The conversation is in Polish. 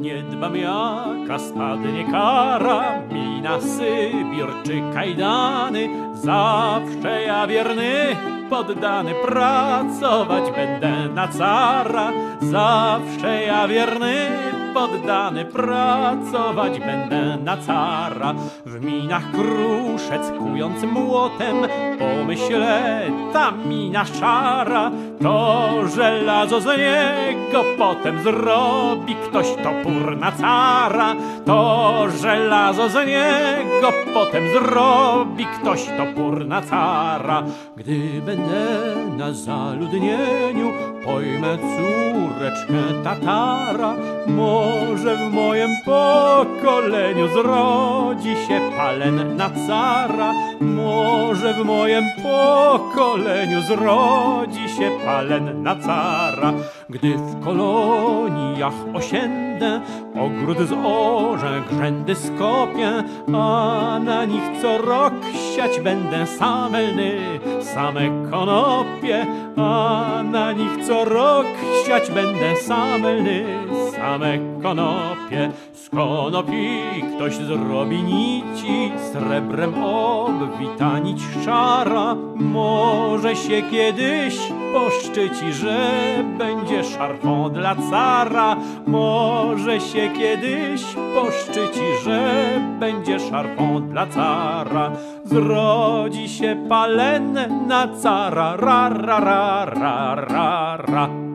Nie dbam jaka spadnie kara mi na Sybir czy kajdany. Zawsze ja wierny, poddany pracować będę na cara. Zawsze ja wierny, poddany pracować będę na cara. W minach kruszec kując młotem, pomyślę ta mina szara, to żelazo z niego potem zrobi ktoś topór na cara. To żelazo z niego potem zrobi ktoś topór na cara. Gdy będę na zaludnieniu, pojmę córeczkę tatara. Może w mojem pokoleniu zrodzi się palen na cara. Może w mojem pokoleniu zrodzi się palen na cara. Gdy w koloniach osiędę, ogród z orzech rzędy skopię, a na nich co rok siać będę same lny, same konopie, a na nich co rok siać będę same lny, same konopie. Z konopi ktoś zrobi nici, srebrem obwita nić szara. Może się kiedyś poszczyci, że będzie szarfą dla cara. Może się kiedyś poszczyci, że będzie szarfą dla cara. Zrodzi się palenna cara, ra, ra, ra, ra, ra, ra.